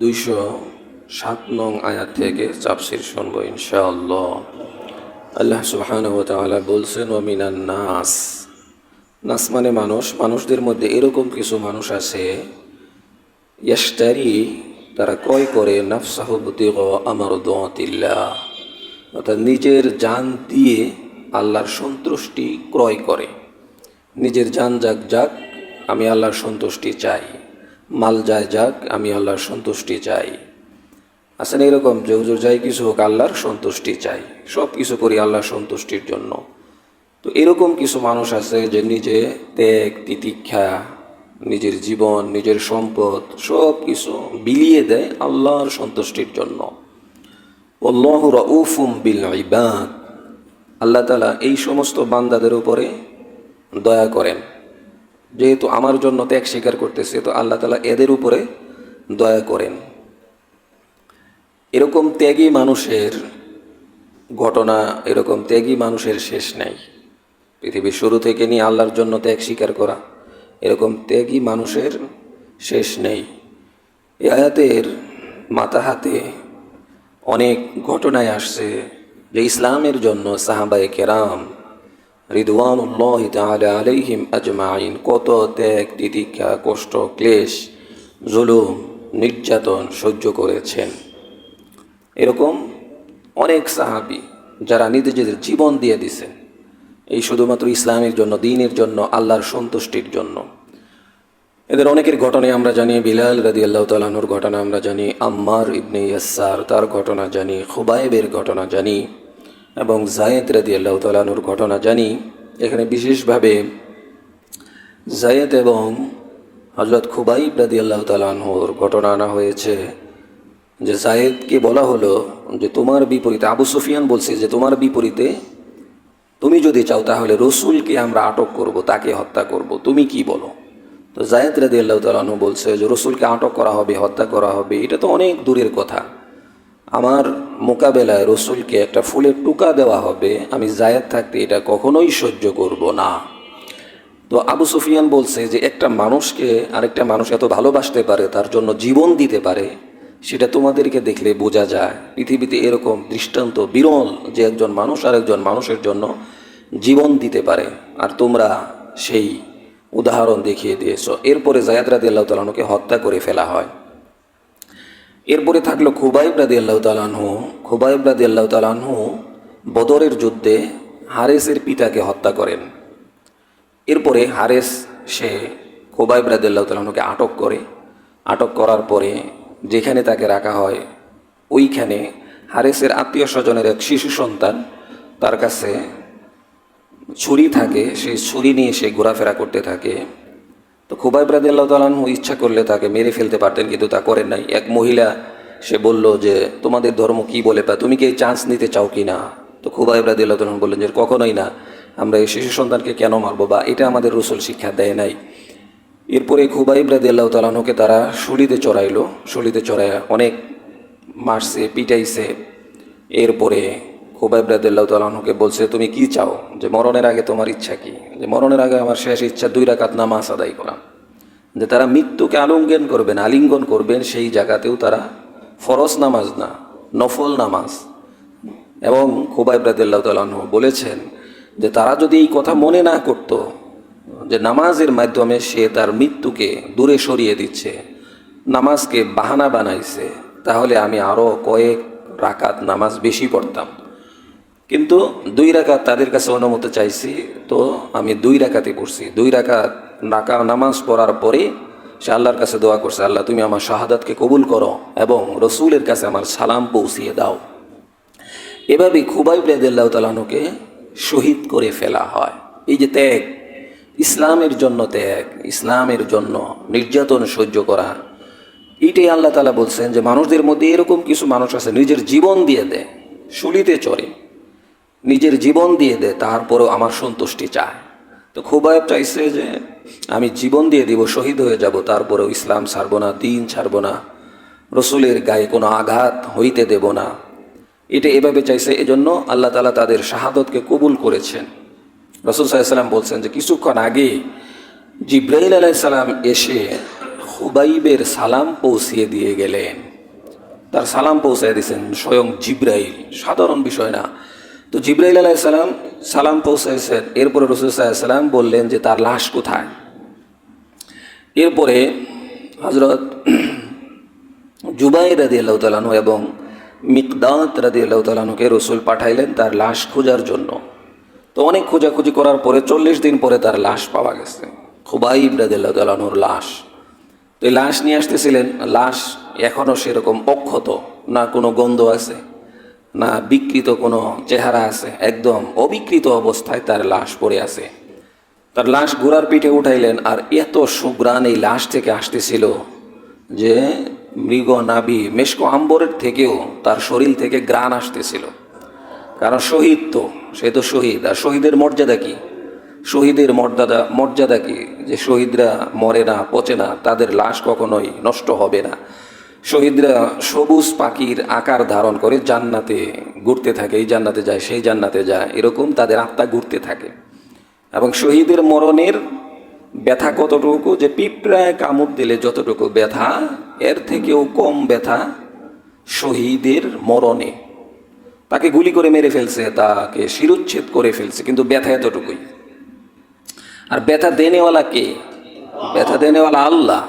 দুইশো সাত নং আয়াত থেকে চাপসির শুনব ইনশাআল্লাহ। আল্লাহ তাআলা বলছেন ওমিনান নাস। নাস মানে মানুষ। মানুষদের মধ্যে এরকম কিছু মানুষ আছে, ইয়াশতারি, তারা ক্রয় করে নাফসাহুবতি আমার দোয়াতিল্লাহ অর্থাৎ নিজের জান দিয়ে আল্লাহর সন্তুষ্টি ক্রয় করে। নিজের যান যাক যাক, আমি আল্লাহর সন্তুষ্টি চাই। মাল যায় যাক, আমি আল্লাহর সন্তুষ্টি চাই। আসেন এরকম, যে হুজুর যাই কিছু হোক, আল্লাহর সন্তুষ্টি চাই। সব কিছু করি আল্লাহর সন্তুষ্টির জন্য। তো এরকম কিছু মানুষ আছে যে নিজে ত্যাগ, তিতিক্ষা, নিজের জীবন, নিজের সম্পদ, সব কিছু বিলিয়ে দেয় আল্লাহর সন্তুষ্টির জন্য। বিল আল্লাহ তালা এই সমস্ত বান্দাদের উপরে দয়া করেন। যেহেতু আমার জন্য ত্যাগ স্বীকার করতেছে, তো আল্লাহ তালা এদের উপরে দয়া করেন। এরকম ত্যাগী মানুষের ঘটনা, এরকম ত্যাগী মানুষের শেষ নেই। পৃথিবীর শুরু থেকে নিয়ে আল্লাহর জন্য ত্যাগ স্বীকার করা, এরকম ত্যাগী মানুষের শেষ নেই। এ আয়াতের মাথা হাতে অনেক ঘটনায় আসছে যে ইসলামের জন্য সাহাবায়ে কেরাম রিদওয়ানুল্লাহ তাআলা আলাইহিম আজমাইন। কত ত্যাগ, তিতিক্ষা, কষ্ট, ক্লেশ, জুলুম, নির্যাতন সহ্য করেছেন। এরকম অনেক সাহাবি যারা নিজেদের জীবন দিয়ে দিছেন। এই শুধুমাত্র ইসলামের জন্য, দিনের জন্য, আল্লাহর সন্তুষ্টির জন্য। এদের অনেকের ঘটনায় আমরা জানি, বিলাল রাদি আল্লাহ তালাহুর ঘটনা আমরা জানি, আম্মার ইবনে ইয়াসার তার ঘটনা জানি, খুবাইবের ঘটনা জানি। এবং জায়েদ রাদি আল্লাহ তালাহুর ঘটনা জানি। এখানে বিশেষভাবে জায়েদ এবং হজরত খুবাইব রাদি আল্লাহ তালাহুর ঘটনা আনা হয়েছে। যে জায়েদকে বলা হলো যে তোমার বিপরীতে, আবু সুফিয়ান বলছে যে তোমার বিপরীতে তুমি যদি চাও তাহলে রসুলকে আমরা আটক করব, তাকে হত্যা করব। তুমি কি বলো? তো জায়েদ রাদি আল্লাহ তালু বলছে যে রসুলকে আটক করা হবে, হত্যা করা হবে। এটা তো অনেক দূরের কথা। আমার মোকাবেলায় রসুলকে একটা ফুলের টুকা দেওয়া হবে, আমি জায়েদ থাকতে এটা কখনোই সহ্য করব না। তো আবু সুফিয়ান বলছে যে একটা মানুষকে আরেকটা মানুষ এত ভালোবাসতে পারে, তার জন্য জীবন দিতে পারে, সেটা তোমাদেরকে দেখলে বোঝা যায়। পৃথিবীতে এরকম দৃষ্টান্ত বিরল যে একজন মানুষ আর একজন মানুষের জন্য জীবন দিতে পারে, আর তোমরা সেই উদাহরণ দেখিয়ে দিয়েছ। এরপরে জায়াদ রাদি আল্লাহ তালাহকে হত্যা করে ফেলা হয়। এরপরে থাকল খুবাইব রাদি আল্লাহ তালাহু খুবাইব রাদি আল্লাহ তালাহু বদরের যুদ্ধে হারেসের পিতাকে হত্যা করেন। এরপরে হারেস, সে খুবাইব রাদি আল্লাহ তালাহকে আটক করে। আটক করার পরে যেখানে তাকে রাখা হয়, ওইখানে হারেসের আত্মীয় স্বজনের এক শিশু সন্তান তার কাছে ছুরি থাকে। সেই ছুরি নিয়ে সে ঘোরাফেরা করতে থাকে। তো খুবাই ব্রাদিল্লাহ তালাহু ইচ্ছা করলে তাকে মেরে ফেলতে পারতেন, কিন্তু তা করেন নাই। এক মহিলা, সে বলল যে, তোমাদের ধর্ম কি বলে বা তুমি কি এই চান্স নিতে চাও কি না? তো খুবাই ব্রাদিল্লাহ তালাহু বললেন যে, কখনোই না। আমরা এই শিশু সন্তানকে কেন মারবো বা এটা আমাদের রসুল শিক্ষা দেয় নাই? এরপরে খুবাই ব্রাদিল্লাহ তালাহুকে তারা শুলিতে চড়াইলো। শুলিতে চড়ায় অনেক মারছে, পিটাইছে। এরপরে খুবাই ব্রাদিল্লাহ তালাহুকে বলছে, তুমি কি চাও যে মরণের আগে তোমার ইচ্ছা কি? যে মরণের আগে আমার শেষ ইচ্ছা দুই রাকাত নামাজ আদায় করা। যে তারা মৃত্যুকে আলিঙ্গন করবেন আলিঙ্গন করবেন সেই জায়গাতেও তারা ফরজ নামাজ না, নফল নামাজ। এবং খুবাই ব্রাদিল্লাহ তালাহু বলেছেন যে তারা যদি এই কথা মনে না করতো যে নামাজের মাধ্যমে সে তার মৃত্যুকে দূরে সরিয়ে দিচ্ছে, নামাজকে বাহানা বানাইছে, তাহলে আমি আরও কয়েক রাকাত নামাজ বেশি পড়তাম। কিন্তু দুই রাকাত তাদের কাছে অনুমতি চাইছি, তো আমি দুই রাকাতে পড়ছি। দুই রাকাত রাকা নামাজ পড়ার পরে সে আল্লাহর কাছে দোয়া করছে, আল্লাহ, তুমি আমার শাহাদাতকে কবুল করো এবং রসুলের কাছে আমার সালাম পৌঁছিয়ে দাও। এভাবে খুবাই ব্রাদিল্লাহ তালানুকে শহীদ করে ফেলা হয়। এই যে ত্যাগ, ইসলামের জন্য ত্যাগ, ইসলামের জন্য নির্যাতন সহ্য করা এইটাই আল্লাহ তালা বলছেন যে মানুষদের মধ্যে এরকম কিছু মানুষ আছে, নিজের জীবন দিয়ে দেয়, শুলিতে চড়ে। নিজের জীবন দিয়ে দেয় তারপরেও আমার সন্তুষ্টি চায়। তো খুবাইব চাইছে যে, আমি জীবন দিয়ে দিব, শহীদ হয়ে যাব, তারপরেও ইসলাম ছাড়ব না, দিন ছাড়ব না, রসুলের গায়ে কোনো আঘাত হইতে দেব না। এটা এভাবে চাইছে, এজন্য আল্লাহ তালা তাদের শাহাদতকে কবুল করেছেন। রসুল সাল্লাম বলছেন যে, কিছুক্ষণ আগে জিব্রাইল আলাইসাল্লাম এসে খুবাইবের সালাম পৌঁছিয়ে দিয়ে গেলেন। তার সালাম পৌঁছায় দিয়েছেন স্বয়ং জিব্রাইল। সাধারণ বিষয় না। তো জিব্রাইল আলাইসালাম সালাম পৌঁছাইছেন এরপরে রসুল সাল্লাম বললেন যে তার লাশ কোথায়? এরপরে হজরত জুবাই রাদি আল্লাহ তালানু এবং মিকদাত রাদি আল্লাহ তালানুকে রসুল পাঠাইলেন তার লাশ খোঁজার জন্য। তো অনেক খোঁজাখুঁজি করার পরে চল্লিশ দিন পরে তার লাশ পাওয়া গেছে। খুবাইব রাদি আল্লাহ তালানুর লাশ। তো এই লাশ নিয়ে আসতেছিলেন। লাশ এখনও সেরকম অক্ষত, না কোনো গন্ধ আছে। না বিকৃত কোনো চেহারা আছে, একদম অবিকৃত অবস্থায় তার লাশ পড়ে আছে। তার লাশ ঘোড়ার পিঠে উঠাইলেন আর এত সুগ্রাণ এই লাশ থেকে আসতেছিল যে মৃগ নাবি মেশকো আম্বরের থেকেও তার শরীর থেকে গ্রাণ আসতেছিল। কারণ শহীদ তো, সে তো শহীদ। আর শহীদের মর্যাদা কি? শহীদের মর্যাদা মর্যাদা কি? যে শহীদরা মরে না, পচে না, তাদের লাশ কখনোই নষ্ট হবে না। শহীদরা সবুজ পাখির আকার ধারণ করে জান্নাতে ঘুরতে থাকে, এই জান্নাতে যায়, সেই জান্নাতে যায়, এরকম তাদের আত্মা ঘুরতে থাকে। এবং শহীদের মরণের ব্যথা কতটুকু যে পিঁপড়ায় কামড় দিলে যতটুকু ব্যথা, এর থেকেও কম ব্যথা শহীদের মরণে। তাকে গুলি করে মেরে ফেলছে, তাকে শিরুচ্ছেদ করে ফেলছে, কিন্তু ব্যথা এতটুকুই। আর ব্যথা দেনেওয়ালা কে? ব্যথা দেনেওয়ালা আল্লাহ।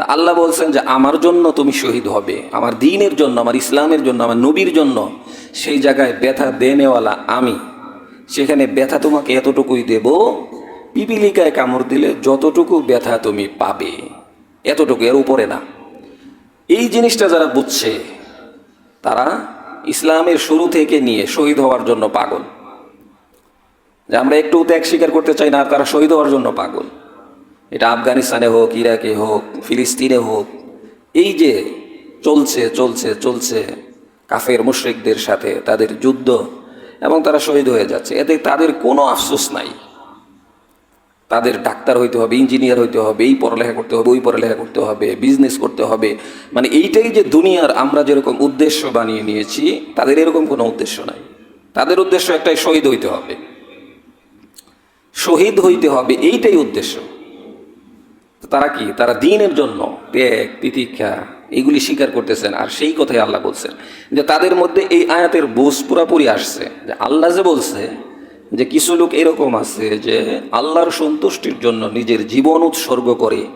তা আল্লাহ বলছেন যে আমার জন্য তুমি শহীদ হবে, আমার দিনের জন্য, আমার ইসলামের জন্য, আমার নবীর জন্য। সেই জায়গায় ব্যথা দেনেওয়ালা আমি, সেখানে ব্যথা তোমাকে এতটুকুই দেব, পিপিলিকায় কামড় দিলে যতটুকু ব্যথা তুমি পাবে, এতটুকু, এর উপরে না। এই জিনিসটা যারা বুঝছে, তারা ইসলামের শুরু থেকে নিয়ে শহীদ হওয়ার জন্য পাগল। যে আমরা একটু ত্যাগ স্বীকার করতে চাই না, আর তারা শহীদ হওয়ার জন্য পাগল। এটা আফগানিস্তানে হোক, ইরাকে হোক, ফিলিস্তিনে হোক, এই যে চলছে চলছে চলছে কাফের মুশ্রিকদের সাথে তাদের যুদ্ধ এবং তারা শহীদ হয়ে যাচ্ছে, এতে তাদের কোনো আফসোস নাই। তাদের ডাক্তার হইতে হবে, ইঞ্জিনিয়ার হইতে হবে, এই পড়ালেখা করতে হবে, ওই পড়ালেখা করতে হবে বিজনেস করতে হবে। মানে এইটাই যে দুনিয়ার আমরা যেরকম উদ্দেশ্য বানিয়ে নিয়েছি, তাদের এরকম কোনো উদ্দেশ্য নাই। তাদের উদ্দেশ্য একটাই, শহীদ হইতে হবে। শহীদ হইতে হবে, এইটাই উদ্দেশ্য। তারা কি? তারা দিনের জন্য ত্যাগ, তিতিক্ষা এগুলি স্বীকার করতেছেন আর সেই কথাই আল্লাহ বলছেন যে তাদের মধ্যে এই আয়াতের বোঝ পুরাপুরি আসছে যে আল্লাহ যে বলছে যে কিছু লোক এরকম আছে যে আল্লাহর সন্তুষ্টির জন্য নিজের জীবন উৎসর্গ করে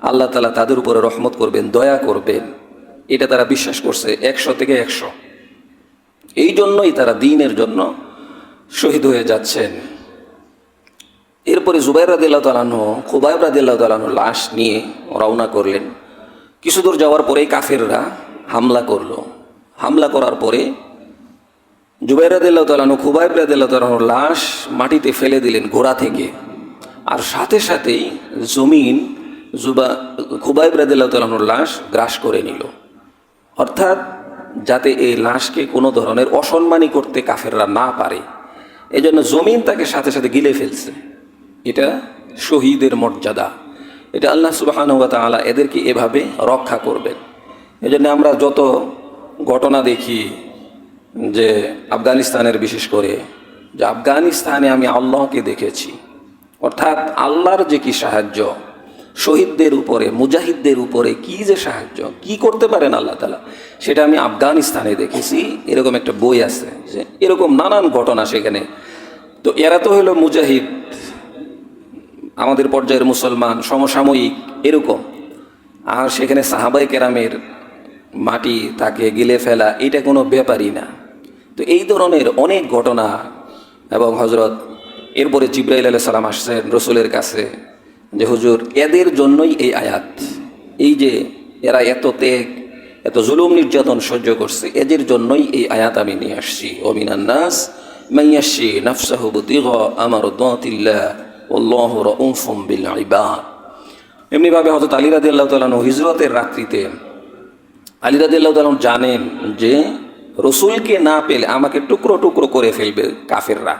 আল্লাহ তালা তাদের উপরে রহমত করবেন, দয়া করবেন। এটা তারা বিশ্বাস করছে একশো থেকে একশো। এই জন্যই তারা দিনের জন্য শহীদ হয়ে যাচ্ছেন। এরপরে জুবাইর রাদিল্লাহ তালানো খুবাইব রাদিল্লাহ তালানো লাশ নিয়ে রওনা করলেন। কিছু দূর যাওয়ার পরেই কাফেররা হামলা করল। হামলা করার পরে জুবাইর রাদিল্লাহ তালানো খুবাইব রাদিল্লাহ তালানোর লাশ মাটিতে ফেলে দিলেন ঘোড়া থেকে। আর সাথে সাথেই জমিন জুবা, খুবাইব রাদিল্লাহ তালানোর লাশ গ্রাস করে নিল। অর্থাৎ যাতে এই লাশকে কোনো ধরনের অসম্মানী করতে কাফেররা না পারে। এজন্য জমিন তাকে সাথে সাথে গিলে ফেলছে। এটা শহীদের মর্যাদা। এটা আল্লাহ সুবাহানুয়া তালা এদেরকে এভাবে রক্ষা করবেন। এই জন্য আমরা যত ঘটনা দেখি যে আফগানিস্তানের বিশেষ করে, যে আফগানিস্তানে আমি আল্লাহকে দেখেছি, অর্থাৎ আল্লাহর যে কি সাহায্য, শহীদদের উপরে, মুজাহিদদের উপরে কি যে সাহায্য, কি করতে পারেন আল্লাহ তালা সেটা আমি আফগানিস্তানে দেখেছি। এরকম একটা বই আছে যে এরকম নানান ঘটনা সেখানে। তো এরা তো হলো মুজাহিদ আমাদের পর্যায়ের মুসলমান সমসাময়িক এরকম। আর সেখানে সাহাবাই কেরামের মাটি তাকে গিলে ফেলা, এটা কোনো ব্যাপারই না। তো এই ধরনের অনেক ঘটনা এবং হজরত এরপরে জিব্রাইল আলাহ সালাম আসছেন রসুলের কাছে যে, হুজুর, এদের জন্যই এই আয়াত। এই যে এরা এত ত্যাগ, এত জুলুম নির্যাতন সহ্য করছে, এদের জন্যই এই আয়াত আমি নিয়ে আসছি। অমিনান্নাস মাইয়াসি নাফসাহু বুতিগ আমার দাতিল্লাহ আল্লাহ রউফুম বিল ইবাদ। এমনিভাবে হয়তো আলী রাদি আল্লাহ তালন হিজরতের রাত্রিতে, আলী রাদি আল্লাহ তালন জানেন যে রসুলকে না পেলে আমাকে টুকরো টুকরো করে ফেলবে কাফেররা।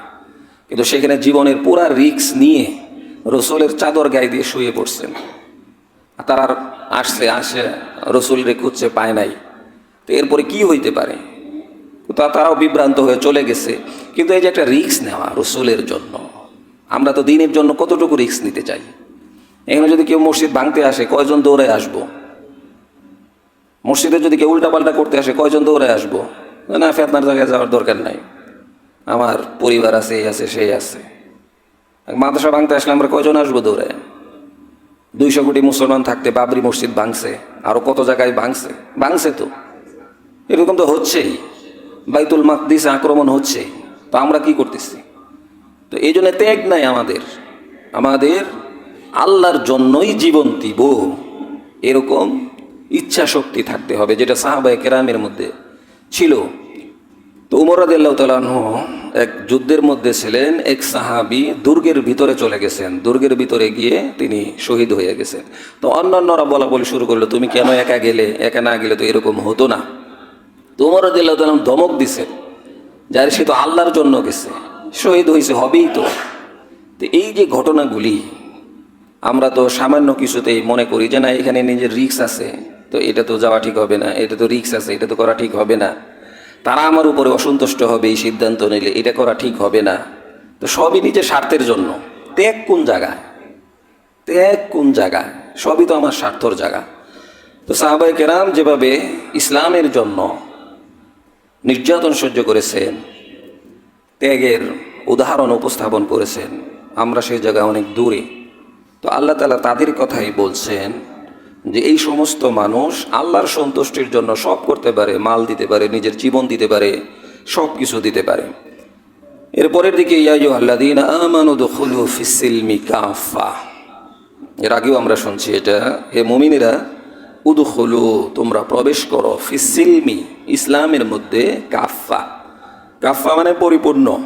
কিন্তু সেখানে জীবনের পুরা রিক্স নিয়ে রসুলের চাদর গায়ে দিয়ে শুয়ে পড়ছেন। আর তারা আসছে, আসে, রসুলরে খুঁজছে, পায় নাই। তো এরপরে কি হইতে পারে? তা তারাও বিভ্রান্ত হয়ে চলে গেছে। কিন্তু এই যে একটা রিক্স নেওয়া রসুলের জন্য আমরা তো দিনের জন্য কতটুকু রিক্স নিতে চাই? এখানে যদি কেউ মসজিদ ভাঙতে আসে, কয়জন দৌড়ে আসব? মসজিদে যদি কেউ উল্টাপাল্টা করতে আসে, কয়জন দৌড়ে আসব? না, ফেতনার জায়গায় যাওয়ার দরকার নাই। আমার পরিবার আছে, এই আছে, সেই আছে। মাদ্রাসা ভাঙতে আসলে আমরা কয়জন আসব দৌড়ে? দুইশো কোটি মুসলমান থাকতে বাবরি মসজিদ ভাঙছে, আরও কত জায়গায় ভাঙছে? ভাঙছে তো। এরকম তো হচ্ছেই। বাইতুল মাকদিসে আক্রমণ হচ্ছে। তো আমরা কি করতেছি? তো এই জন্য ত্যাগ নাই আমাদের। আমাদের আল্লাহর জন্যই জীবন দিব। এরকম ইচ্ছা শক্তি থাকতে হবে, যেটা সাহাবায় কেরামের মধ্যে ছিল। তো উমর রাদিল্লাহ তালাহ এক যুদ্ধের মধ্যে ছিলেন, এক সাহাবি দুর্গের ভিতরে চলে গেছেন। দুর্গের ভিতরে গিয়ে তিনি শহীদ হয়ে গেছেন। তো অন্যান্যরা বলা বলি শুরু করল, তুমি কেন একা গেলে? একা না গেলে তো এরকম হতো না। তো উমর রাদিল্লাহ তালাম ধমক দিছে, যার সে তো আল্লাহর জন্য গেছে। শহীদ হয়েছে, হবেই তো। তো এই যে ঘটনাগুলি, আমরা তো সামান্য কিছুতেই মনে করি যে না, এখানে নিজের রিক্স আছে, তো এটা তো যাওয়া ঠিক হবে না, এটা তো রিক্স আছে, এটা তো করা ঠিক হবে না। তারা আমার উপরে অসন্তুষ্ট হবে এই সিদ্ধান্ত নিলে, এটা করা ঠিক হবে না। তো সবই নিজের স্বার্থের জন্য। ত্যাগ কোন জায়গা ত্যাগ কোন জায়গায়? সবই তো আমার স্বার্থর জায়গা। তো সাহাবাই কেরাম যেভাবে ইসলামের জন্য নির্যাতন সহ্য করেছেন ত্যাগের উদাহরণ উপস্থাপন করেছেন। আমরা সেই জায়গায় অনেক দূরে। তো আল্লাহ তালা তাদের কথাই বলছেন যে এই সমস্ত মানুষ আল্লাহর সন্তুষ্টির জন্য সব করতে পারে, মাল দিতে পারে, নিজের জীবন দিতে পারে সব কিছু দিতে পারে। এরপরের দিকে ইয়াইয়ু আল্লাদিন কাফা এর আগেও আমরা শুনছি এটা। হে মুমিনেরা, উদুখলু, তোমরা প্রবেশ করো ফিসিলমি ইসলামের মধ্যে কাফা কাফা মানে পরিপূর্ণ।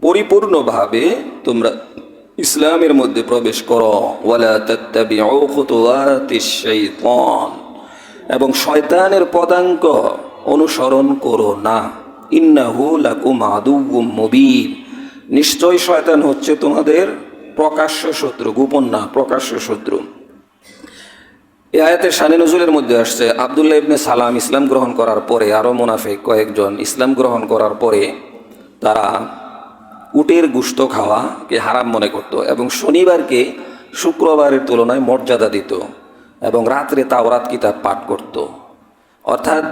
পরিপূর্ণভাবে তোমরা ইসলামের মধ্যে প্রবেশ করো। এবং শয়তানের পদাঙ্ক অনুসরণ করো না। ইন্নাহু নিশ্চয় শয়তান হচ্ছে তোমাদের প্রকাশ্য শত্রু, গোপন না, প্রকাশ্য শত্রু। এই আয়াতের শানে নজরুলের মধ্যে আসছে, আবদুল্লাহ ইবনে সালাম ইসলাম গ্রহণ করার পরে আরও মোনাফেক কয়েকজন ইসলাম গ্রহণ করার পরে তারা উটের গুস্ত খাওয়াকে হারাম মনে করত এবং শনিবারকে শুক্রবারের তুলনায় মর্যাদা দিত এবং রাত্রে তাওরাত কিতাব পাঠ করত। অর্থাৎ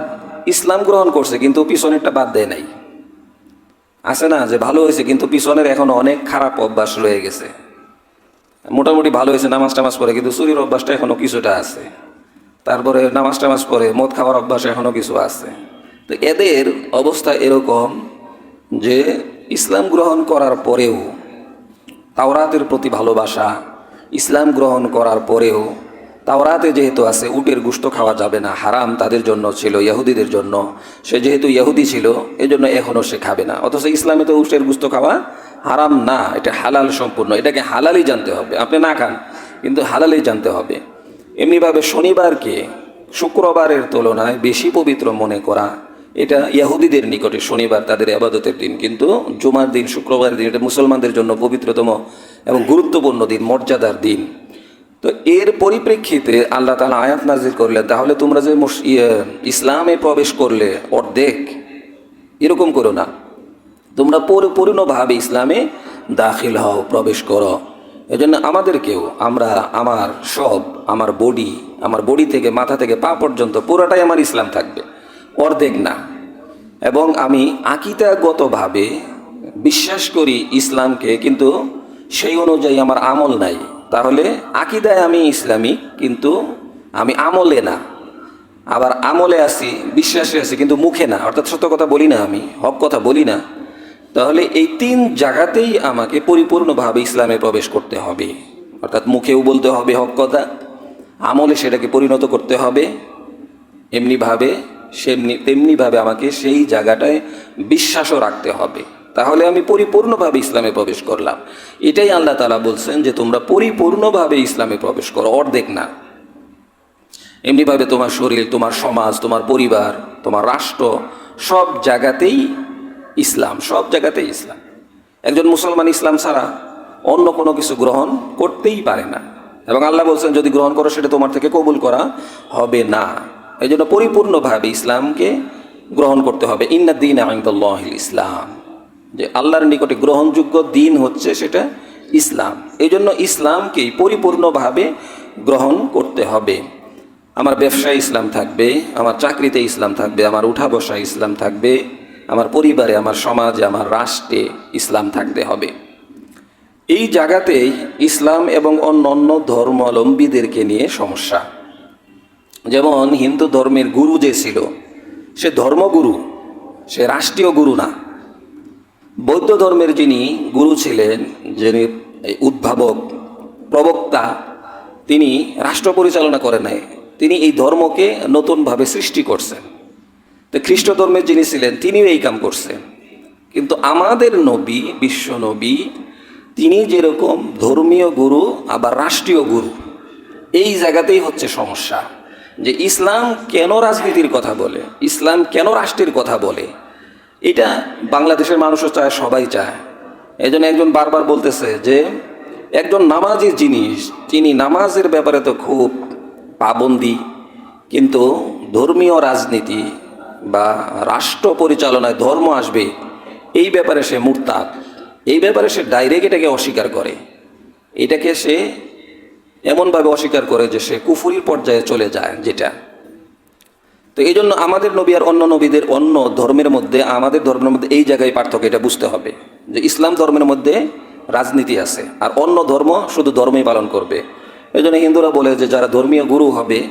ইসলাম গ্রহণ করছে কিন্তু পিছনেরটা বাদ দেয় নাই। আছে না যে ভালো হয়েছে কিন্তু পিছনের এখন অনেক খারাপ অভ্যাস রয়ে গেছে। মোটামুটি ভালো হয়েছে, নামাজ টামাজ পড়ে, কিন্তু চুরির অভ্যাসটা এখনও কিছুটা আছে। তারপরে নামাজ টামাজ পড়ে, মদ খাওয়ার অভ্যাস এখনও কিছু আছে। তো এদের অবস্থা এরকম যে ইসলাম গ্রহণ করার পরেও, তাওরাতের প্রতি ভালোবাসা, ইসলাম গ্রহণ করার পরেও, তাওরাতে যেহেতু আছে, উটের গুস্ত খাওয়া যাবে না, হারাম তাদের জন্য ছিল, ইহুদিদের জন্য। সে যেহেতু ইহুদি ছিল, এজন্য এখনও সে খাবে না। অথচ ইসলামে তো উটের গুস্ত খাওয়া হারাম না এটা হালাল সম্পূর্ণ। এটাকে হালালই জানতে হবে। আপনি না খান কিন্তু হালালই জানতে হবে। এমনিভাবে শনিবারকে শুক্রবারের তুলনায় বেশি পবিত্র মনে করা এটা ইয়াহুদিদের নিকটে শনিবার তাদের আবাদতের দিন কিন্তু জুমার দিন শুক্রবারের দিন এটা মুসলমানদের জন্য পবিত্রতম এবং গুরুত্বপূর্ণ দিন মর্যাদার দিন। তো এর পরিপ্রেক্ষিতে আল্লাহ তালা আয়াত নাজির করলেন তাহলে তোমরা যে ইয়ে, ইসলামে প্রবেশ করলে অর্ধেক এরকম করো না। তোমরা পরিপূর্ণভাবে ইসলামে দাখিল হও, প্রবেশ করো। এজন্য আমাদেরকেও আমরা আমার সব, আমার বডি আমার বডি থেকে, মাথা থেকে, পা পর্যন্ত পুরোটাই আমার ইসলাম থাকবে। অর্ধেক না। এবং আমি আকিতাগতভাবে বিশ্বাস করি ইসলামকে, কিন্তু সেই অনুযায়ী আমার আমল নাই। তাহলে আকিদায় আমি ইসলামী, কিন্তু আমি আমলে না। আবার আমলে আছি, বিশ্বাসে আছি, কিন্তু মুখে না। অর্থাৎ সত্য কথা বলি না আমি, হক কথা বলি না। তাহলে এই তিন জায়গাতেই আমাকে পরিপূর্ণভাবে ইসলামে প্রবেশ করতে হবে। অর্থাৎ মুখেও বলতে হবে হক কথা, আমলে সেটাকে পরিণত করতে হবে। এমনিভাবে সেমনি, তেমনিভাবে আমাকে সেই জায়গাটায় বিশ্বাসও রাখতে হবে। তাহলে আমি পরিপূর্ণভাবে ইসলামে প্রবেশ করলাম। এটাই আল্লাহ তালা বলছেন যে, তোমরা পরিপূর্ণভাবে ইসলামে প্রবেশ করো, অর্ধেক না। এমনিভাবে তোমার শরীর, তোমার সমাজ, তোমার পরিবার, তোমার রাষ্ট্র সব জায়গাতেই ইসলাম, সব জায়গাতেই ইসলাম। একজন মুসলমান ইসলাম ছাড়া অন্য কোনো কিছু গ্রহণ করতেই পারে না। এবং আল্লাহ বলছেন, যদি গ্রহণ করো, সেটা তোমার থেকে কবুল করা হবে না। এই জন্য পরিপূর্ণভাবে ইসলামকে গ্রহণ করতে হবে। ইন্না দিন আহমদুল্লাহ ইসলাম। যে আল্লাহর নিকটে গ্রহণযোগ্য দিন হচ্ছে সেটা ইসলাম। এই জন্য ইসলামকেই পরিপূর্ণভাবে গ্রহণ করতে হবে। আমার ব্যবসায় ইসলাম থাকবে, আমার চাকরিতে ইসলাম থাকবে, আমার উঠা বসায় ইসলাম থাকবে। আমার পরিবারে, আমার সমাজে, আমার রাষ্ট্রে ইসলাম থাকতে হবে। এই জায়গাতেই ইসলাম এবং অন্য অন্য ধর্মাবলম্বীদেরকে নিয়ে সমস্যা। যেমন হিন্দু ধর্মের গুরু যে ছিল, সে ধর্মগুরু, সে রাষ্ট্রীয় গুরু না। বৌদ্ধ ধর্মের যিনি গুরু ছিলেন, যিনি উদ্ভাবক, প্রবক্তা, তিনি রাষ্ট্র পরিচালনা করেন নাই। তিনি এই ধর্মকে নতুনভাবে সৃষ্টি করছেন। খ্রিস্ট ধর্মের যিনি ছিলেন, তিনিও এই কাম করছেন কিন্তু আমাদের নবী, বিশ্ব নবী, তিনি যেরকম ধর্মীয় গুরু, আবার রাষ্ট্রীয় গুরু, এই জায়গাতেই হচ্ছে সমস্যা। যে ইসলাম কেন রাজনীতির কথা বলে? ইসলাম কেন রাষ্ট্রের কথা বলে? এটা বাংলাদেশের মানুষও চায়, সবাই চায়। এই একজন বারবার বলতেছে যে, একজন নামাজের জিনিস, তিনি নামাজের ব্যাপারে তো খুব পাবন্দি, কিন্তু ধর্মীয় রাজনীতি বা রাষ্ট্র পরিচালনায় ধর্ম আসবে, এই ব্যাপারে সে মুরতাদ। এই ব্যাপারে সে ডাইরেক্ট এটাকে অস্বীকার করে। এটাকে সে এমনভাবে অস্বীকার করে যে সে কুফুরির পর্যায়ে চলে যায় যেটা। তো এই জন্য আমাদের নবী আর অন্য নবীদের অন্য ধর্মের মধ্যে, আমাদের ধর্মের মধ্যে এই জায়গায় পার্থক্য এটা বুঝতে হবে যে ইসলাম ধর্মের মধ্যে রাজনীতি আছে। আর অন্য ধর্ম শুধু ধর্মই পালন করবে। এই জন্য হিন্দুরা বলে যে যারা ধর্মীয় গুরু হবে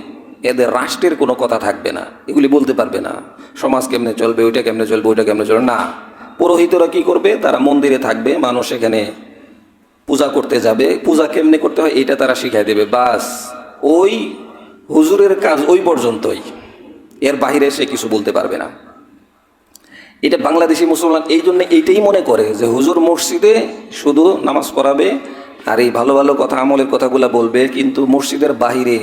এদের রাষ্ট্রের কোনো কথা থাকবে না। এগুলি বলতে পারবে না। সমাজ কেমনে চলবে, ওইটা কেমনে চলবে, ওইটা কেমনে চলবে? না। পুরোহিতরা কি করবে? তারা মন্দিরে থাকবে, মানুষ এখানে পূজা করতে যাবে। পূজা কেমনে করতে হয়? এটা তারা শিখাই দেবে। বাস, ওই হুজুরের কাজ ওই পর্যন্তই। এর বাইরে সে কিছু বলতে পারবে না। এটা বাংলাদেশি মুসলমান এই জন্য এইটাই মনে করে যে হুজুর মসজিদে শুধু নামাজ পড়াবে, আর এই ভালো ভালো কথা, আমলের কথাগুলো বলবে, কিন্তু মসজিদের বাহিরে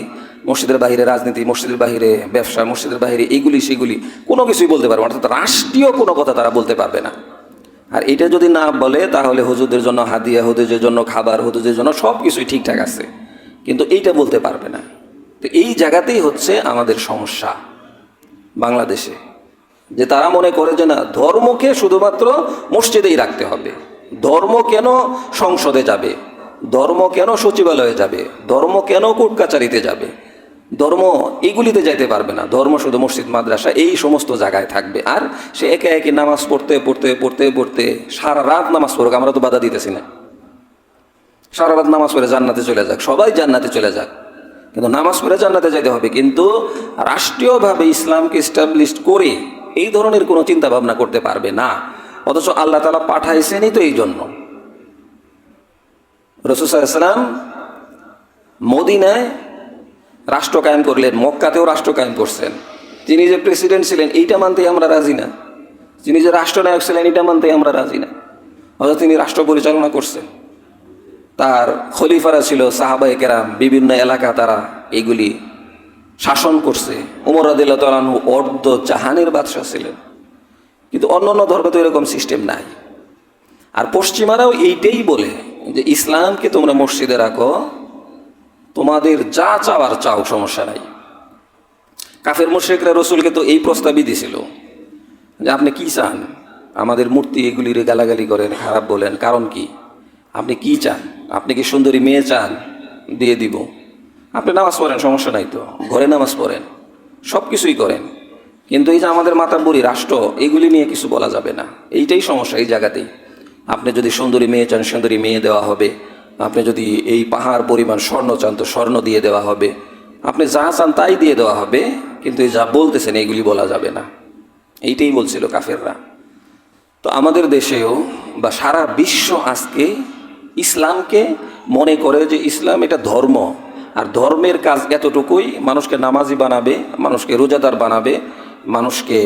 মসজিদের বাইরে রাজনীতি, মসজিদের বাইরে ব্যবসা, মসজিদের বাইরে এইগুলি সেগুলি কোনো কিছুই বলতে পারবে অর্থাৎ রাষ্ট্রীয় কোনো কথা তারা বলতে পারবে না। আর এটা যদি না বলে, তাহলে হুজুরদের জন্য হাদিয়া, হুজুরদের জন্য খাবার, হুজুরদের জন্য সব কিছুই ঠিকঠাক আছে। কিন্তু এইটা বলতে পারবে না। তো এই জায়গাতেই হচ্ছে আমাদের সমস্যা বাংলাদেশে। যে তারা মনে করে যে না, ধর্মকে শুধুমাত্র মসজিদেই রাখতে হবে। ধর্ম কেন সংসদে যাবে? ধর্ম কেন সচিবালয়ে যাবে? ধর্ম কেন কোর্ট কাচারিতে যাবে? ধর্ম এগুলিতে যাইতে পারবে না। ধর্ম শুধু মসজিদ, মাদ্রাসা, এই সমস্ত জায়গায় থাকবে। আর সে একে একে নামাজ পড়তে পড়তে পড়তে পড়তে সারা রাত নামাজ পড়ুক, আমরা তো বাধা দিতেছি না। সারা রাত নামাজ পড়ে জান্নাতে চলে যাক, সবাই জান্নাতে চলে যাক। কিন্তু নামাজ পড়ে জান্নাতে যাইতে হবে। কিন্তু রাষ্ট্রীয়ভাবে ইসলামকে স্টাবলিশ করে এই ধরনের কোনো চিন্তা ভাবনা করতে পারবে না। অথচ আল্লাহ তালা পাঠাইছেনই তো এই জন্য। রসুসাল্লাম মদিনায় রাষ্ট্র কায়েম করলেন, মক্কাতেও রাষ্ট্র কায়েম করছেন। তিনি যে প্রেসিডেন্ট ছিলেন, এইটা মানতেই আমরা রাজি না। যিনি যে রাষ্ট্রনায়ক ছিলেন এটা মানতেই আমরা রাজি না। অথচ তিনি রাষ্ট্র পরিচালনা করছেন। তার খলিফারা ছিল সাহাবাই কেরাম, বিভিন্ন এলাকা তারা এগুলি শাসন করছে। উমর আদিল্লা অর্ধ জাহানের বাদশাহ ছিলেন। কিন্তু অন্য অন্য ধর্মে তো এরকম সিস্টেম নাই। আর পশ্চিমারাও এইটাই বলে যে, ইসলামকে তোমরা মসজিদে রাখো তোমাদের যা চাওয়ার চাও, সমস্যা নাই। কাফের মুশ্রিকরা রসুলকে তো এই প্রস্তাবই দিছিল যে আপনি কি চান? আমাদের মূর্তি এগুলির গালাগালি করেন, খারাপ বলেন, কারণ কি? আপনি কি চান? আপনি কি সুন্দরী মেয়ে চান? দিয়ে দিব। আপনি নামাজ পড়েন, সমস্যা নাই তো। ঘরে নামাজ পড়েন সব কিছুই করেন। কিন্তু এই যে আমাদের মাতার বুড়ি, রাষ্ট্র, এগুলি নিয়ে কিছু বলা যাবে না। এইটাই সমস্যা এই জায়গাতেই। আপনি যদি সুন্দরী মেয়ে চান, সুন্দরী মেয়ে দেওয়া হবে। আপনি যদি এই পাহাড় পরিমাণ স্বর্ণ চান তো স্বর্ণ দিয়ে দেওয়া হবে। আপনি যা চান তাই দিয়ে দেওয়া হবে, কিন্তু এই যা বলতেছেন এইগুলি বলা যাবে না। এইটাই বলছিল কাফেররা। তো আমাদের দেশেও বা সারা বিশ্ব আজকে ইসলামকে মনে করে যে ইসলাম এটা ধর্ম, আর ধর্মের কাজ এতটুকুই, মানুষকে নামাজি বানাবে, মানুষকে রোজাদার বানাবে, মানুষকে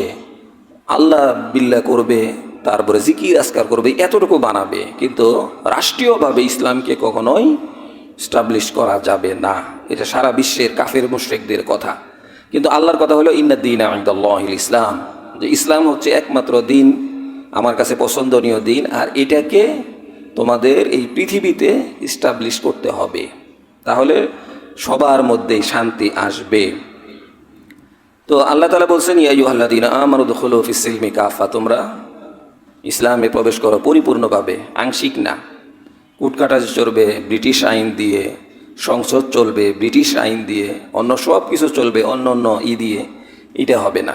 আল্লাহ বিল্লা করবে তারপরে জিকির আসকার করবে, এতটুকু বানাবে। কিন্তু রাষ্ট্রীয়ভাবে ইসলামকে কখনোই স্টাবলিশ করা যাবে না। এটা সারা বিশ্বের কাফের মুশ্রিকদের কথা। কিন্তু আল্লাহর কথা হলো ইন্নাদ্দিন আহমদুল্লাহ ইসলাম। যে ইসলাম হচ্ছে একমাত্র দিন আমার কাছে পছন্দনীয় দিন আর এটাকে তোমাদের এই পৃথিবীতে স্টাবলিশ করতে হবে। তাহলে সবার মধ্যেই শান্তি আসবে। তো আল্লাহ তালা বলছেন ইয়াইউ আল্লাহ দিন আমার দখল ফিসিলমি কাফা। তোমরা ইসলামে প্রবেশ করো পরিপূর্ণভাবে আংশিক না। কুটকাটা চলবে, ব্রিটিশ আইন দিয়ে, সংসদ চলবে, ব্রিটিশ আইন দিয়ে, অন্য সব কিছু চলবে, অন্য অন্য ই দিয়ে, এটা হবে না।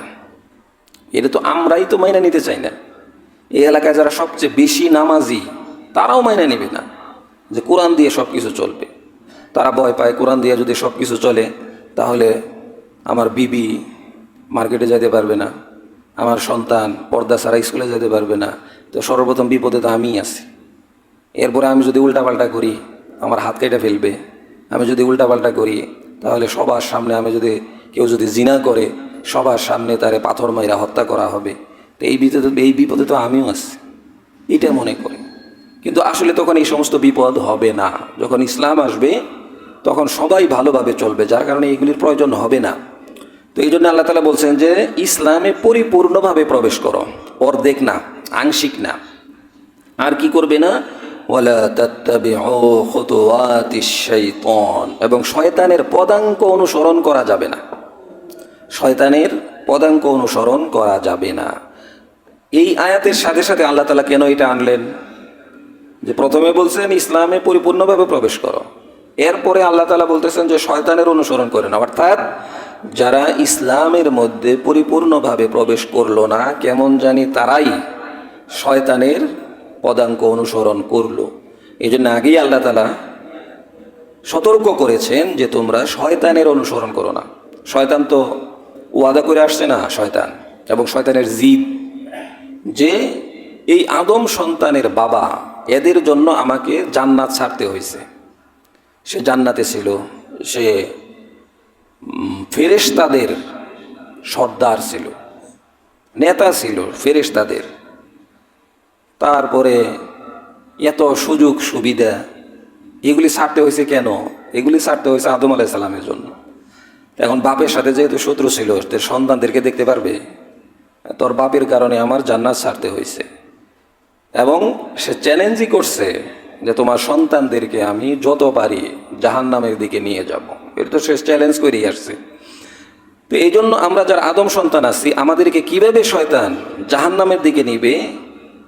এটা তো আমরাই তো মাইনা নিতে চাই না। এই এলাকায় যারা সবচেয়ে বেশি নামাজি, তারাও মাইনা নেবে না যে কোরআন দিয়ে সব কিছু চলবে। তারা ভয় পায় কোরআন দিয়ে যদি সব কিছু চলে, তাহলে আমার বিবি মার্কেটে যেতে পারবে না। আমার সন্তান পর্দা ছাড়া স্কুলে যেতে পারবে না, তো সর্বপ্রথম বিপদে তো আমিই আছি। এরপরে আমি যদি উল্টাপাল্টা করি, আমার হাত কেটে ফেলবে। আমি যদি উল্টাপাল্টা করি, তাহলে সবার সামনে আমি যদি কেউ যদি জিনা করে, সবার সামনে তারে পাথর মাইরা হত্যা করা হবে। তো এই বিপদে এই বিপদে তো আমিও আছি। এটা মনে করি। কিন্তু আসলে তখন এই সমস্ত বিপদ হবে না। যখন ইসলাম আসবে, তখন সবাই ভালোভাবে চলবে, যার কারণে এইগুলির প্রয়োজন হবে না। তো এই জন্য আল্লাহ তালা বলছেন যে, ইসলামে পরিপূর্ণভাবে প্রবেশ করো, অর্ধেক না, আংশিক না। আর কি করবে না? এবং শয়তানের পদাঙ্ক অনুসরণ করা যাবে না। শয়তানের পদাঙ্ক অনুসরণ করা যাবে না। এই আয়াতের সাথে সাথে আল্লাহ তালা কেন এটা আনলেন? যে প্রথমে বলছেন, ইসলামে পরিপূর্ণভাবে প্রবেশ করো। এরপরে আল্লাহ তালা বলতেছেন যে, শয়তানের অনুসরণ করে না অর্থাৎ যারা ইসলামের মধ্যে পরিপূর্ণভাবে প্রবেশ করল না, কেমন জানি তারাই শয়তানের পদাঙ্ক অনুসরণ করল। এই জন্য আগেই আল্লাহ তালা সতর্ক করেছেন যে তোমরা শয়তানের অনুসরণ করো না। শয়তান তো ওয়াদা করে আসছে না, শয়তান এবং শয়তানের জিদ। যে এই আদম সন্তানের বাবা, এদের জন্য আমাকে জান্নাত ছাড়তে হয়েছে সে জান্নাতে ছিল, সে ফেরেশতাদের সর্দার ছিল, নেতা ছিল ফেরেশতাদের। তারপরে এত সুযোগ সুবিধা, এগুলি ছাড়তে হয়েছে কেন? এগুলি ছাড়তে হয়েছে আদম আলাইসাল্লামের জন্য। এখন বাপের সাথে যেহেতু শত্রু ছিল, তোর সন্তানদেরকে দেখতে পারবে, তোর বাপের কারণে আমার জান্নাত ছাড়তে হয়েছে। এবং সে চ্যালেঞ্জই করছে যে তোমার সন্তানদেরকে আমি যত পারি জাহান নামের দিকে নিয়ে যাব। এটা তো সে চ্যালেঞ্জ করেই আসছে। তো এই জন্য আমরা যারা আদম সন্তান আছি, আমাদেরকে কীভাবে শয়তান জাহান নামের দিকে নিবে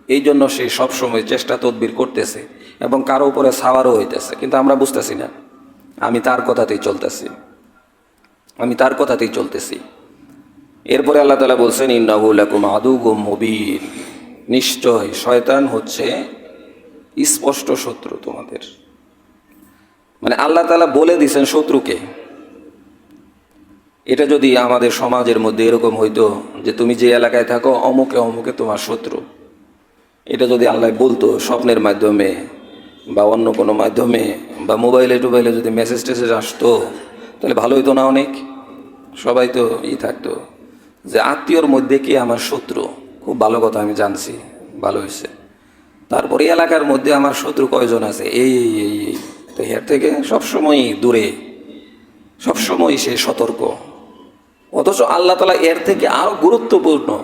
এই জন্য সে সবসময় চেষ্টা তদবির করতেছে এবং কারও উপরে সাওয়ারও হইতেছে। কিন্তু আমরা বুঝতেছি না। আমি তার কথাতেই চলতেছি। আমি তার কথাতেই চলতেছি। এরপরে আল্লাহ তালা বলছেন ইন্নাহুলাকুম আদুগুম মুবিন। নিশ্চয় শয়তান হচ্ছে স্পষ্ট শত্রু তোমাদের। মানে আল্লাহ তালা বলে দিছেন শত্রুকে। এটা যদি আমাদের সমাজের মধ্যে এরকম হইতো যে তুমি যে এলাকায় থাকো, অমুকে অমুকে তোমার শত্রু। এটা যদি আল্লাহ বলতো স্বপ্নের মাধ্যমে বা অন্য কোনো মাধ্যমে বা মোবাইলে টোবাইলে যদি মেসেজ টেসেজ আসতো, তাহলে ভালো হইতো না অনেক? সবাই তো ই থাকতো। যে আত্মীয়র মধ্যে কি আমার শত্রু? খুব ভালো কথা আমি জানছি, ভালো হয়েছে। তারপরে এলাকার মধ্যে আমার শত্রু কয়জন আছে? এই এই এই তো এর থেকে সবসময়ই দূরে সবসময় সে সতর্ক। অথচ আল্লাহ তালা এর থেকে আরও গুরুত্বপূর্ণ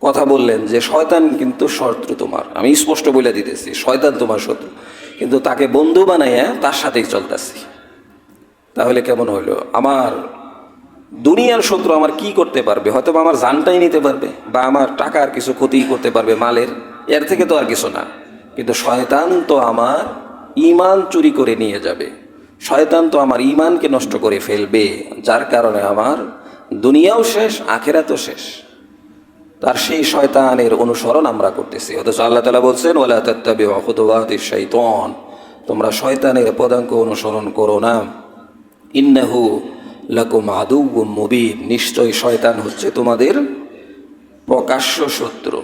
কথা বললেন যে, শয়তান কিন্তু শত্রু তোমার। আমি স্পষ্ট বলে দিতেছি, শয়তান তোমার শত্রু। কিন্তু তাকে বন্ধু বানাইয়া তার সাথেই চলতেছি। তাহলে কেমন হইল? আমার দুনিয়ার শত্রু আমার কি করতে পারবে? হয়তো আমার জানটাই নিতে পারবে বা আমার টাকার কিছু ক্ষতি করতে পারবে মালের। এর থেকে তো আর কিছু না। কিন্তু শয়তান তো আমার ইমান চুরি করে নিয়ে যাবে। শয়তান তো আমার ইমানকে নষ্ট করে ফেলবে, যার কারণে আমার দুনিয়াও শেষ, আখেরাতও শেষ। তার সেই শয়তানের অনুসরণ আমরা করতেছি। অথচ আল্লাহ তালা বলছেন ওলা তোমরা শয়তানের পদাঙ্ক অনুসরণ করো না। ইন্নাহু লাকুম আদুগুম মুবিন, নিশ্চয় শয়তান হচ্ছে তোমাদের প্রকাশ্য শত্রু।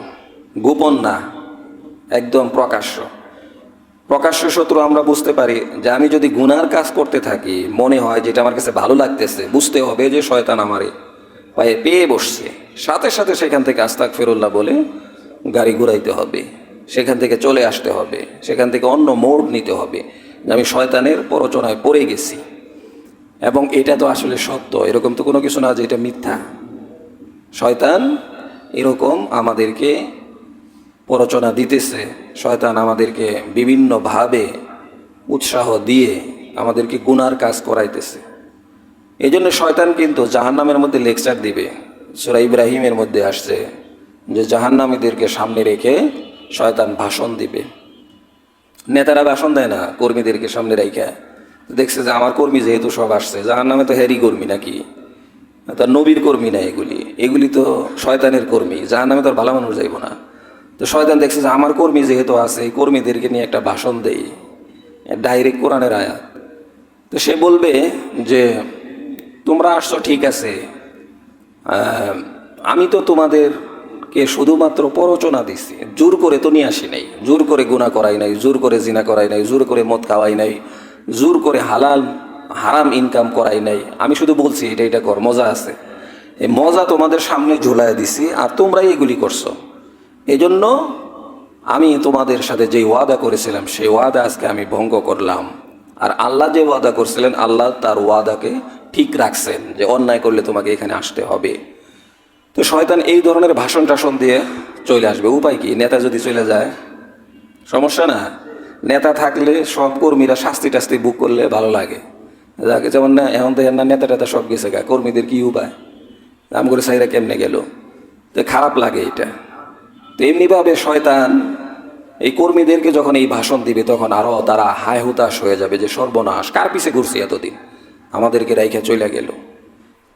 গোপন না, একদম প্রকাশ্য। প্রকাশ্য শত্রু আমরা বুঝতে পারি যে আমি যদি গুনার কাজ করতে থাকি, মনে হয় যেটা আমার কাছে ভালো লাগতেছে, বুঝতে হবে যে শয়তান আমারে পায়ে পেয়ে বসছে। সাথে সাথে সেখান থেকে আস্তাক ফেরুল্লাহ বলে গাড়ি ঘুরাইতে হবে, সেখান থেকে চলে আসতে হবে, সেখান থেকে অন্য মোড় নিতে হবে, যে আমি শয়তানের প্ররোচনায় পড়ে গেছি। এবং এটা তো আসলে সত্য, এরকম তো কোনো কিছু না যে এটা মিথ্যা। শয়তান এরকম আমাদেরকে প্ররোচনা দিতেছে, শয়তান আমাদেরকে বিভিন্নভাবে উৎসাহ দিয়ে আমাদেরকে গুনার কাজ করাইতেছে। এই জন্য শয়তান কিন্তু জাহান্নামের মধ্যে লেকচার দিবে, সুরা ইব্রাহিমের মধ্যে আসছে, যে জাহান্নামীদেরকে সামনে রেখে শয়তান ভাষণ দিবে। নেতারা ভাষণ দেয় না, কর্মীদেরকে সামনে রেখে দেখছে যে আমার কর্মী যেহেতু সব আসছে যার নামে তো হ্যারি কর্মী নাকি? তার নবীর কর্মী না এগুলি। এগুলি তো শয়তানের কর্মী যার নামে তার ভালো মানুষ যাইব না। তো শয়তান দেখছে যে আমার কর্মী যেহেতু আছে, এই কর্মীদেরকে নিয়ে একটা ভাষণ দেই, ডাইরেক্ট কোরআনের আয়াত। তো সে বলবে যে, তোমরা আসছো, ঠিক আছে। আমি তো তোমাদেরকে শুধুমাত্র প্ররোচনা দিছি। জোর করে তো নিয়ে আসি নাই। জোর করে গুণা করাই নাই, জোর করে জিনা করাই নাই, জোর করে মদ খাওয়াই নাই। জোর করে হালাল, হারাম ইনকাম করাই নাই। আমি শুধু বলছি, এটা এটা কর, মজা আছে। এই মজা তোমাদের সামনে ঝুলাই দিছি, আর তোমরাই এগুলি করছ। এই জন্য আমি তোমাদের সাথে যে ওয়াদা করেছিলাম, সেই ওয়াদা আজকে আমি ভঙ্গ করলাম। আর আল্লাহ যে ওয়াদা করছিলেন, আল্লাহ তার ওয়াদাকে ঠিক রাখছেন, যে অন্যায় করলে তোমাকে এখানে আসতে হবে। তো শয়তান এই ধরনের ভাষণ টাষণ দিয়ে চলে আসবে। উপায় কি? নেতা যদি চলে যায়, সমস্যা না? নেতা থাকলে সব কর্মীরা শাস্তি টাস্তি বুক করলে ভালো লাগে। যাকে, যেমন না, এখন দেখেন না, নেতা টেতা সব গেছে গা। কর্মীদের কী উপায়? দাম করে সাইরা কেমনে গেল? তো খারাপ লাগে এটা। তো এমনিভাবে শয়তান, এই কর্মীদেরকে যখন এই ভাষণ দিবে, তখন আরও তারা হায় হুতাশ হয়ে যাবে যে সর্বনাশ, কার পিছে ঘুরছি এতদিন? আমাদেরকে রাইখা চলে গেল।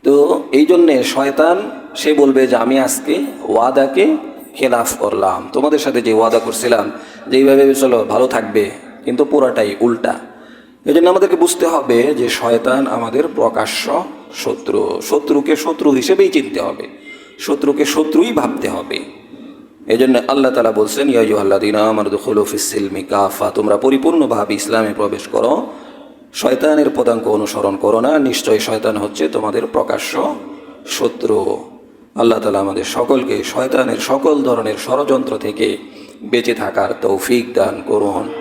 তো এই জন্যে শয়তান, সে বলবে যে আমি আজকে ওয়াদাকে খেলাফ করলাম। তোমাদের সাথে যে ওয়াদা করছিলাম, যে এইভাবে চলো, ভালো থাকবে, কিন্তু পুরাটাই উল্টা। এই জন্য আমাদেরকে বুঝতে হবে যে শয়তান আমাদের প্রকাশ্য শত্রু। শত্রুকে শত্রু হিসেবেই চিনতে হবে। শত্রুকে শত্রুই ভাবতে হবে। এই জন্য আল্লাহ তালা বলছেন ইয়াজু আল্লাহ দিনা আমার দুখলফিসিলমি কাফা। তোমরা পরিপূর্ণভাবে ইসলামে প্রবেশ করো। শয়তানের পদাঙ্ক অনুসরণ করো না। নিশ্চয় শয়তান হচ্ছে তোমাদের প্রকাশ্য শত্রু। আল্লাহ তালা আমাদের সকলকে শয়তানের সকল ধরনের ষড়যন্ত্র থেকে বেঁচে থাকার তৌফিক দান করুন।